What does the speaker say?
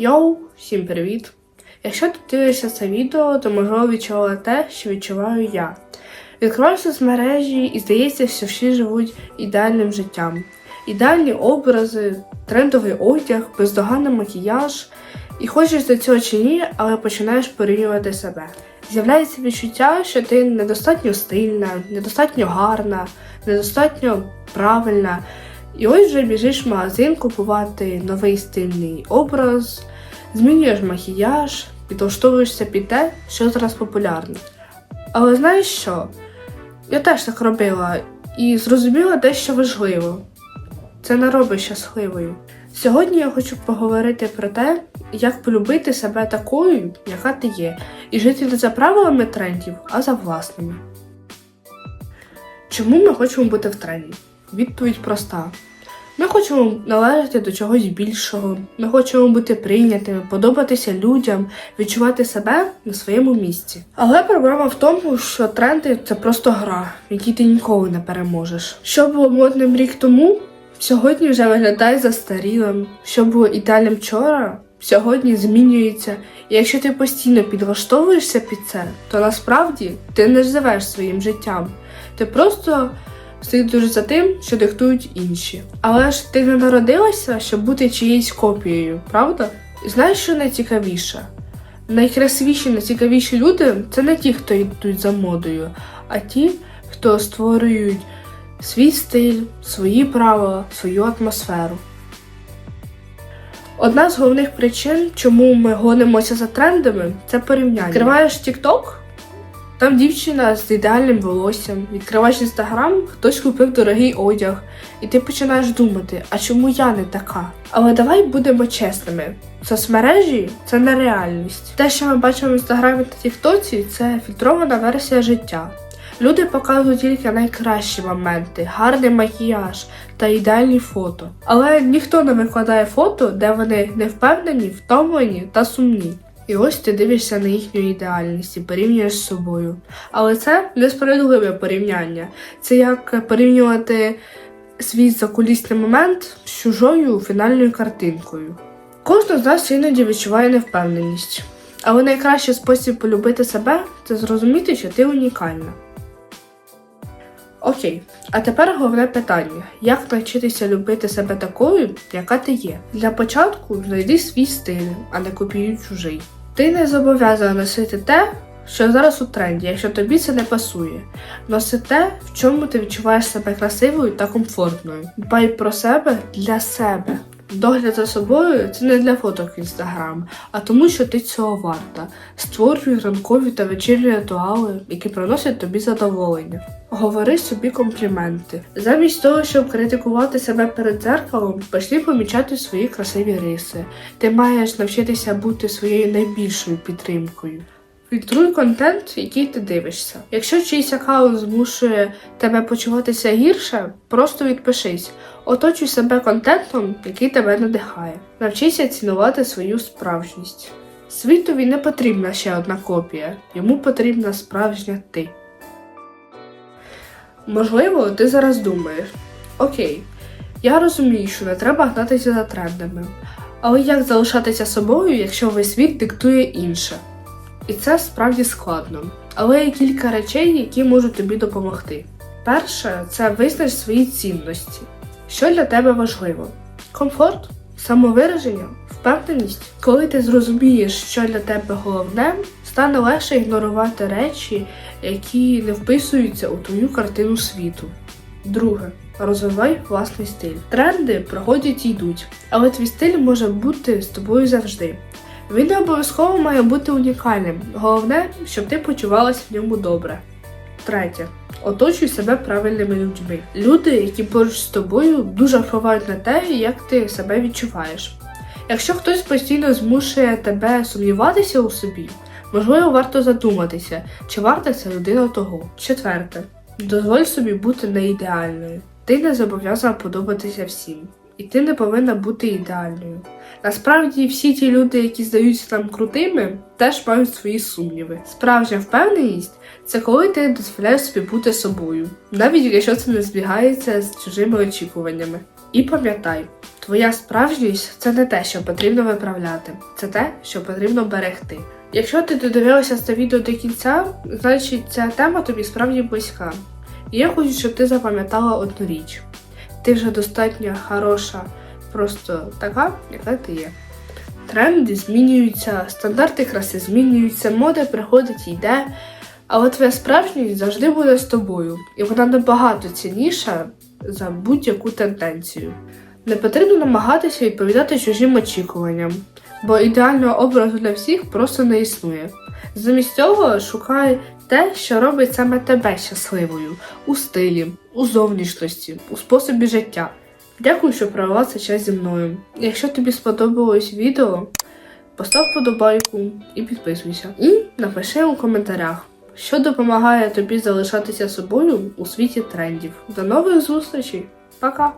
Йоу, всім привіт! Якщо ти дивишся це відео, то можливо відчувала те, що відчуваю я. Відкриваєш соцмережі і здається, що всі живуть ідеальним життям. Ідеальні образи, трендовий одяг, бездоганний макіяж. І хочеш до цього чи ні, але починаєш порівнювати себе. З'являється відчуття, що ти недостатньо стильна, недостатньо гарна, недостатньо правильна. І ось вже біжиш в магазин купувати новий стильний образ, змінюєш макіяж, підлаштовуєшся під те, що зараз популярно. Але знаєш що? Я теж так робила і зрозуміла дещо важливо. Це не робить щасливою. Сьогодні я хочу поговорити про те, як полюбити себе такою, яка ти є, і жити не за правилами трендів, а за власними. Чому ми хочемо бути в тренді? Відповідь проста. Ми хочемо належати до чогось більшого, ми хочемо бути прийнятими, подобатися людям, відчувати себе на своєму місці. Але проблема в тому, що тренди це просто гра, в якій ти ніколи не переможеш. Що було модним рік тому, сьогодні вже виглядає застарілим. Що було ідеальним вчора, сьогодні змінюється. І якщо ти постійно підлаштовуєшся під це, то насправді ти не живеш своїм життям. Ти просто слідуєш за тим, що диктують інші. Але ж ти не народилася, щоб бути чиєюсь копією, правда? Знаєш, що найцікавіше? Найкрасивіші, найцікавіші люди це не ті, хто йдуть за модою, а ті, хто створюють свій стиль, свої правила, свою атмосферу. Одна з головних причин, чому ми гонимося за трендами, це порівняння. Відкриваєш TikTok, там дівчина з ідеальним волоссям, відкриваєш інстаграм, хтось купив дорогий одяг, і ти починаєш думати, а чому я не така? Але давай будемо чесними. Соцмережі це не реальність. Те, що ми бачимо в інстаграмі та Тіктоці, це фільтрована версія життя. Люди показують тільки найкращі моменти, гарний макіяж та ідеальні фото. Але ніхто не викладає фото, де вони не впевнені, втомлені та сумні. І ось ти дивишся на їхню ідеальність і порівнюєш з собою. Але це несправедливе порівняння. Це як порівнювати свій закулісний момент з чужою фінальною картинкою. Кожен з нас іноді відчуває невпевненість. Але найкращий спосіб полюбити себе це зрозуміти, що ти унікальна. Окей, а тепер головне питання: як навчитися любити себе такою, яка ти є? Для початку знайди свій стиль, а не копіюй чужий. Ти не зобов'язана носити те, що зараз у тренді, якщо тобі це не пасує. Носи те, в чому ти відчуваєш себе красивою та комфортною. Дбай про себе для себе. Догляд за собою це не для фоток в інстаграм, а тому, що ти цього варта. Створюй ранкові та вечірні ритуали, які приносять тобі задоволення. Говори собі компліменти. Замість того, щоб критикувати себе перед дзеркалом, почни помічати свої красиві риси. Ти маєш навчитися бути своєю найбільшою підтримкою. Фільтруй контент, який ти дивишся. Якщо чийсь аккаунт змушує тебе почуватися гірше, просто відпишись. Оточуй себе контентом, який тебе надихає. Навчися цінувати свою справжність. Світові не потрібна ще одна копія, йому потрібна справжня ти. Можливо, ти зараз думаєш: Окей, я розумію, що не треба гнатися за трендами, але як залишатися собою, якщо весь світ диктує інше? І це справді складно. Але є кілька речей, які можуть тобі допомогти. Перше це визнач свої цінності. Що для тебе важливо? Комфорт, самовираження, впевненість. Коли ти зрозумієш, що для тебе головне, стане легше ігнорувати речі, які не вписуються у твою картину світу. Друге. Розвивай власний стиль. Тренди проходять і йдуть, але твій стиль може бути з тобою завжди. Він не обов'язково має бути унікальним. Головне, щоб ти почувалася в ньому добре. Третє. Оточуй себе правильними людьми. Люди, які поруч з тобою, дуже впливають на те, як ти себе відчуваєш. Якщо хтось постійно змушує тебе сумніватися у собі, можливо, варто задуматися, чи варта ця людина того. Четверте. Дозволь собі бути не ідеальною. Ти не зобов'язана подобатися всім. І ти не повинна бути ідеальною. Насправді, всі ті люди, які здаються нам крутими, теж мають свої сумніви. Справжня впевненість це коли ти дозволяєш собі бути собою, навіть якщо це не збігається з чужими очікуваннями. І пам'ятай, твоя справжність це не те, що потрібно виправляти, це те, що потрібно берегти. Якщо ти додивилася це відео до кінця, значить ця тема тобі справді близька. І я хочу, щоб ти запам'ятала одну річ. Ти вже достатньо хороша, просто така, яка ти є. Тренди змінюються, стандарти краси змінюються, мода приходить і йде, але твоя справжність завжди буде з тобою, і вона набагато цінніша за будь-яку тенденцію. Не потрібно намагатися відповідати чужим очікуванням, бо ідеального образу для всіх просто не існує. Замість цього шукай те, що робить саме тебе щасливою у стилі, у зовнішності, у способі життя. Дякую, що провела цей час зі мною. Якщо тобі сподобалось відео, постав подобайку і підписуйся. І напиши у коментарях, що допомагає тобі залишатися собою у світі трендів. До нових зустрічей! Пока!